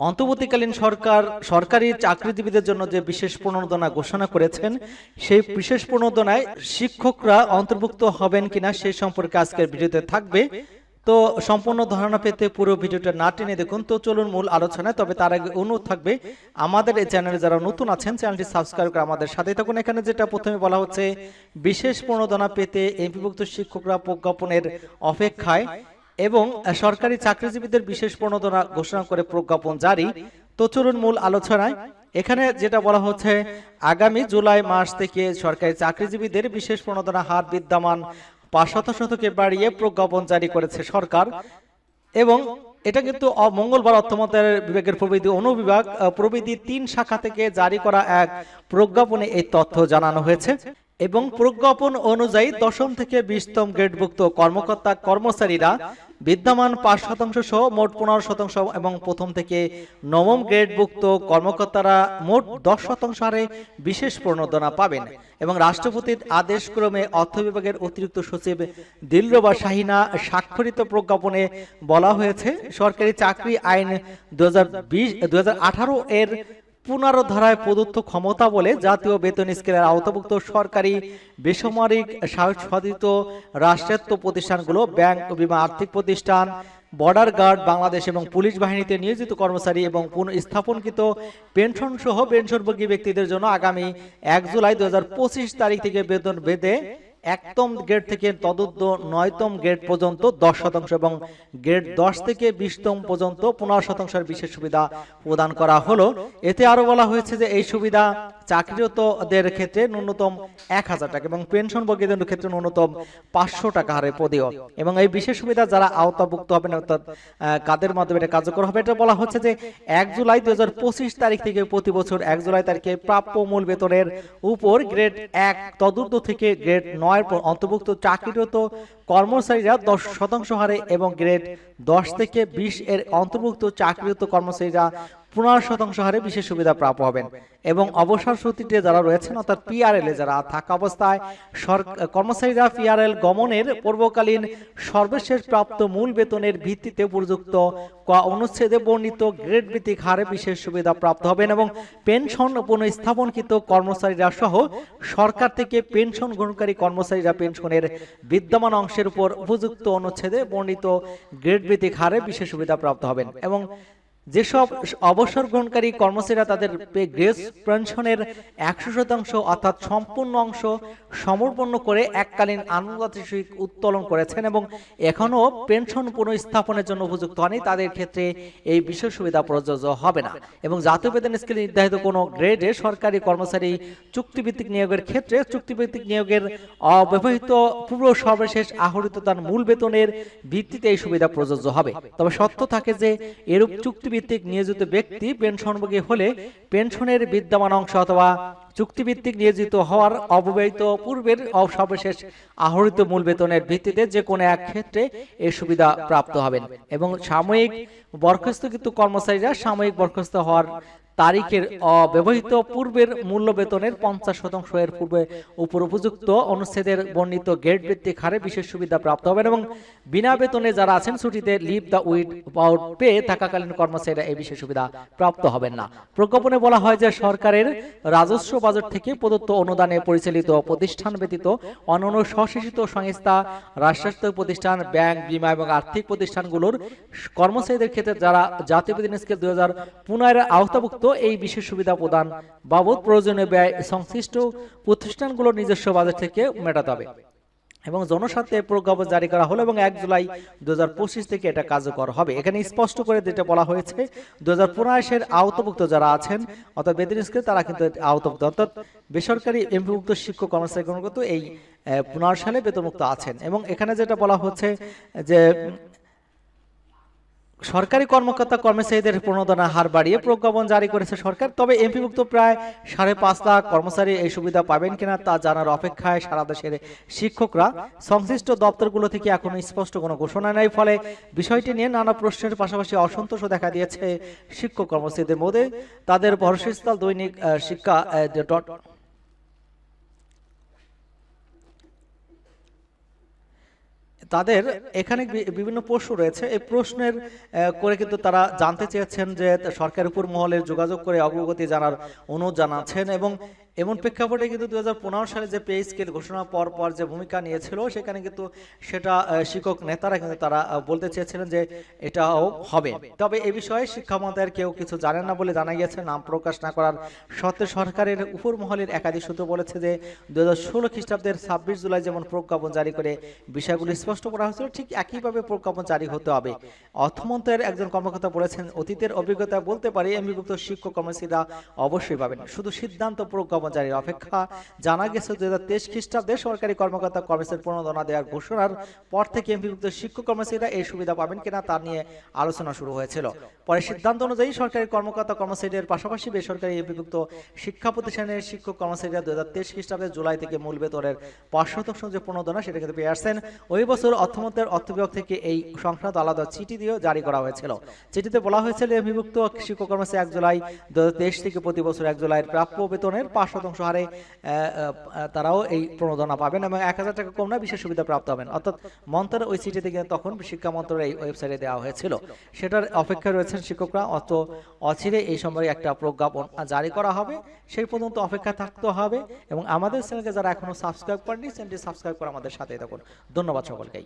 অন্তর্বর্তীকালীন সরকার, সরকারি চাকরিজীবীদের জন্য যে বিশেষ প্রণোদনা ঘোষণা করেছেন, সেই বিশেষ প্রণোদনায় শিক্ষকরা অন্তর্ভুক্ত হবেন কিনা সেই সম্পর্কে আজকের ভিডিওতে থাকবে। তো সম্পূর্ণ ধারণা পেতে পুরো ভিডিওটা না টেনে দেখুন। তো চলুন মূল আলোচনায়, তবে তার আগে অনুরোধ থাকবে, আমাদের এই চ্যানেলে যারা নতুন আছেন, চ্যানেলটি সাবস্ক্রাইব করে আমাদের সাথে থাকুন। এখানে যেটা প্রথমে বলা হচ্ছে, বিশেষ প্রণোদনা পেতে এমপিভুক্ত শিক্ষকরা প্রজ্ঞাপনের অপেক্ষায় এবং সরকারি চাকরিজীবীদের বিশেষ প্রণোদনা ঘোষণা করে প্রজ্ঞাপন জারি। তো চলুন মূল আলোচনায়। এখানে যেটা বলা হচ্ছে আগামী জুলাই মাস থেকে সরকারি চাকরিজীবীদের বিশেষ প্রণোদনা হার বিদ্যমান পাঁচ শত শতকে বাড়িয়ে প্রজ্ঞাপন জারি করেছে সরকার। এবং এটা কিন্তু মঙ্গলবার অর্থ মন্ত্রণালয়ের বিভাগের প্রবিধি অনুবিভাগ আহ, প্রবিধি তিন শাখা থেকে জারি করা এক প্রজ্ঞাপনে এই তথ্য জানানো হয়েছে। এবং প্রজ্ঞাপন অনুযায়ী দশম থেকে বিশতম গ্রেডভুক্ত কর্মকর্তা, কর্মচারীরা বিদ্যমান পাঁচ শতাংশ সহ মোট পনেরো শতাংশ এবং প্রথম থেকে নবম গ্রেডভুক্ত কর্মকর্তারা মোট দশ শতাংশ হারে বিশেষ প্রণোদনা পাবেন এবং রাষ্ট্রপতির আদেশক্রমে অর্থ বিভাগের অতিরিক্ত সচিব দিলরবা শাহিনা স্বাক্ষরিত প্রজ্ঞাপনে বলা হয়েছে, সরকারি চাকরি আইন দু হাজার এর পুনর ধারায় প্রদত্ত ক্ষমতা বলে জাতীয় বেতন স্কেলের আওতাভুক্ত সরকারি বেসামরিক স্বায়ত্তশাসিত রাষ্ট্রায়ত্ত প্রতিষ্ঠানগুলো, ব্যাংক বিমা আর্থিক প্রতিষ্ঠান, বর্ডার গার্ড, বাংলাদেশ এবং পুলিশ বাহিনীতে নিয়োজিত কর্মচারী এবং পুনঃস্থাপনকৃত পেনশন সহ পেনশনভোগী ব্যক্তিদের জন্য আগামী এক জুলাই দুই হাজার পঁচিশ তারিখ থেকে বেতন বেঁধে একতম গ্রেড থেকে তদুদ্ধ নয়তম গ্রেড পর্যন্ত দশ শতাংশ এবং গ্রেড দশ থেকে বিশতম পর্যন্ত পনেরো শতাংশের বিশেষ সুবিধা প্রদান করা হলো। এতে আরও বলা হয়েছে যে এই সুবিধা চাকরিরতদের ক্ষেত্রে ন্যূনতম এক হাজার টাকা এবং পেনশন পেনশনভোগীদের ক্ষেত্রে ন্যূনতম পাঁচশো টাকা হারে পদেয় এবং এই বিশেষ সুবিধা যারা আওতাভুক্ত হবেন, অর্থাৎ কাদের মাধ্যমে এটা কার্যকর হবে, এটা বলা হচ্ছে যে এক জুলাই দুই হাজার পঁচিশ তারিখ থেকে প্রতি বছর এক জুলাই তারিখে প্রাপ্য মূল বেতনের উপর গ্রেড এক তদুর্ধ থেকে গ্রেড নয় অন্তর্ভুক্ত চাকরিরত কর্মচারীরা দশ শতাংশ হারে এবং গ্রেড দশ থেকে বিশ এর অন্তর্ভুক্ত চাকরিরত কর্মচারীরা পনেরো শতাংশ হারে বিশেষ সুবিধা প্রাপ্য হবেন। এবং অবসর সূত্রে যারা রয়েছেন, অর্থাৎ পিআরএল এ যারা থাকা অবস্থায় কর্মচারীরা পিআরএল গমনের পূর্বকালীন সর্বশেষ প্রাপ্ত মূল বেতনের ভিত্তিতে উপযুক্ত অনুচ্ছেদে বর্ণিত গ্রেড ভিত্তিক হারে বিশেষ সুবিধা প্রাপ্ত হবেন এবং পেনশন পুনঃস্থাপনকৃত কর্মচারীরা সহ সরকার থেকে পেনশন গ্রহণকারী কর্মচারীরা পেনশনের বিদ্যমান অংশের উপর উপযুক্ত অনুচ্ছেদে বর্ণিত গ্রেড ভিত্তিক হারে বিশেষ সুবিধা প্রাপ্ত হবেন এবং যেসব অবসর গ্রহণকারী কর্মচারীরা তাদের গ্রেস পেনশনের একশো শতাংশ অর্থাৎ সম্পূর্ণ অংশ সমর্পণ করে এককালীন আনুগতিক উত্তোলন করেছেন এবং এখনও পেনশন পুনঃস্থাপনের জন্য উপযুক্ত হয়নি, তাদের ক্ষেত্রে এই বিশেষ সুবিধা প্রযোজ্য হবে না। এবং জাতীয় বেতন স্কেলে নির্ধারিত কোনো গ্রেডে সরকারি কর্মচারী চুক্তিভিত্তিক নিয়োগের ক্ষেত্রে চুক্তিভিত্তিক নিয়োগের অব্যবহৃত পূর্ব সর্বশেষ আহরিত তার মূল বেতনের ভিত্তিতে এই সুবিধা প্রযোজ্য হবে। তবে সত্য থাকে যে এরূপ চুক্তিভিত্তিক নিয়োজিত ব্যক্তি পেনশনভোগী হলে পেনশনের বিদ্যমান অংশ অথবা চুক্তিভিত্তিক নিয়োজিত হওয়ার অব্যবহিত পূর্বের সর্বশেষ আহরিত মূল বেতনের ভিত্তিতে যে কোনো এক ক্ষেত্রে এই সুবিধা প্রাপ্ত হবেন এবং সাময়িক বরখাস্তকৃত কর্মচারীরা সাময়িক বরখাস্ত হওয়ার তারিখের অব্যবহৃত পূর্বের মূল্য বেতনের পঞ্চাশ শতাংশ এর পূর্বে উপর উপযুক্ত অনুচ্ছেদের বর্ণিত গেট ভিত্তিক হারে বিশেষ সুবিধা প্রাপ্ত হবেন এবং বিনা বেতনে যারা আছেন ছুটিতে leave the without pay থাকাকালীন কর্মচারীরা এই বিশেষ সুবিধা প্রাপ্ত হবেন না। প্রজ্ঞাপনে বলা হয় যে সরকারের রাজস্ব বাজেট থেকে প্রদত্ত অনুদানে পরিচালিত প্রতিষ্ঠান ব্যতীত অন্যান্য স্বশাসিত সংস্থা, রাষ্ট্রায়ত্ত প্রতিষ্ঠান, ব্যাংক, বিমা এবং আর্থিক প্রতিষ্ঠানগুলোর কর্মচারীদের ক্ষেত্রে যারা জাতীয় বেতন স্কেল দুই হাজার পনেরো আওতাভুক্ত এই বিশেষ সুবিধা প্রদান বাবদ প্রয়োজনীয় ব্যয় সংশ্লিষ্ট প্রতিষ্ঠানগুলোর নিজস্ব বাজেট থেকে মেটাতে হবে। এবং জনস্বার্থে প্রজ্ঞাপন জারি করা হলো এবং এক জুলাই দু হাজার পঁচিশ থেকে এটা কার্যকর হবে। এখানে স্পষ্ট করে যেটা বলা হয়েছে দু হাজার আওতভুক্ত যারা আছেন, অর্থাৎ বেতন স্কেল, তারা কিন্তু আওতভুক্ত। অর্থাৎ বেসরকারি এমপিভুক্ত শিক্ষক কর্মচারী কর্মকর্তা এই পনেরো সালে বেতনমুক্ত আছেন। এবং এখানে যেটা বলা হচ্ছে যে সরকারি কর্মকর্তা কর্মচারীদের প্রণোদনা হার বাড়িয়ে প্রজ্ঞাপন জারি করেছে সরকার। তবে এমপিভুক্ত প্রায় সাড়ে পাঁচ লাখ কর্মচারী এই সুবিধা পাবেন কিনা তা জানার অপেক্ষায় সারা দেশের শিক্ষকরা সংশ্লিষ্ট দপ্তরগুলো থেকে এখনও স্পষ্ট কোনো ঘোষণা নেই। ফলে বিষয়টি নিয়ে নানা প্রশ্নের পাশাপাশি অসন্তোষও দেখা দিয়েছে শিক্ষক কর্মচারীদের মধ্যে। তাদের ভরসাস্থল দৈনিক শিক্ষা ডট তাদের এখানে বিভিন্ন প্রশ্ন রয়েছে। এই প্রশ্নের করে কিন্তু তারা জানতে চেয়েছেন যে সরকারের উপর মহলের যোগাযোগ করে অগ্রগতি জানার অনুরোধ জানাচ্ছেন এবং এমন প্রেক্ষাপটে কিন্তু দু হাজার পনেরো সালে যে পে স্কেল ঘোষণা পর পর যে ভূমিকা নিয়েছিল, সেখানে কিন্তু সেটা শিক্ষক নেতারা কিন্তু তারা বলতে চেয়েছিলেন যে এটাও হবে। তবে এ বিষয়ে শিক্ষা মন্ত্রণালয়ের কেউ কিছু জানেন না বলে জানা গিয়েছে। নাম প্রকাশ না করার সত্ত্বে সরকারের উপর মহলের একাধিক সূত্র বলেছে যে দু হাজার ষোলো খ্রিস্টাব্দের ছাব্বিশ জুলাই যেমন প্রজ্ঞাপন জারি করে বিষয়গুলি স্পষ্ট করা হয়েছিল, ঠিক একইভাবে প্রজ্ঞাপন জারি হতে হবে। অর্থমন্ত্রের একজন কর্মকর্তা বলেছেন, অতীতের অভিজ্ঞতা বলতে পারি এমবিভুক্ত শিক্ষক কর্মসূচিরা অবশ্যই পাবেন। শুধু সিদ্ধান্ত প্রজ্ঞাপন জারির অপেক্ষা, জানা গেছে দুই হাজার তেইশ খ্রিস্টাব্দে সরকারি কর্মকর্তা কর্মসূচির প্রণোদনা দেওয়ার ঘোষণার পর থেকে এমবিভুক্ত শিক্ষক কর্মসূচিরা এই সুবিধা পাবেন কিনা তা নিয়ে আলোচনা শুরু হয়েছিল। পরে সিদ্ধান্ত অনুযায়ী সরকারি কর্মকর্তা কর্মচারীদের পাশাপাশি বেসরকারি এমবিভুক্ত শিক্ষা প্রতিষ্ঠানের শিক্ষক কর্মচারীরা দুই হাজার তেইশ খ্রিস্টাব্দে জুলাই থেকে মূল বেতনের পাঁচ শতাংশ যে প্রণোদনা সেটা কিন্তু পেয়ে আসছেন। ওই বছর অর্থমন্ত্রের অর্থ বিভাগ থেকে এই সংক্রান্ত আলাদা চিঠি দিয়েও জারি করা হয়েছিল। চিঠিতে বলা হয়েছিল এমবিভুক্ত শিক্ষক কর্মচারী এক জুলাই দু হাজার তেইশ থেকে প্রতি বছর এক জুলাইয়ের প্রাপ্য বেতনের পাঁচ শতাংশ হারে তারাও এই প্রণোদনা পাবেন এবং এক হাজার টাকা কম না বিশেষ সুবিধা প্রাপ্ত হবেন। অর্থাৎ মন্ত্রের ওই চিঠি থেকে তখন শিক্ষা মন্ত্রণালয়ের এই ওয়েবসাইটে দেওয়া হয়েছিল। সেটার অপেক্ষায় রয়েছেন শিক্ষকরা। অত অচিরে এই সময় একটা প্রজ্ঞাপন জারি করা হবে। সেই পর্যন্ত অপেক্ষা থাকতে হবে এবং আমাদের চ্যানেলকে যারা এখনও সাবস্ক্রাইব করেনি চ্যানেলটি সাবস্ক্রাইব করে আমাদের সাথে থাকুন। ধন্যবাদ கை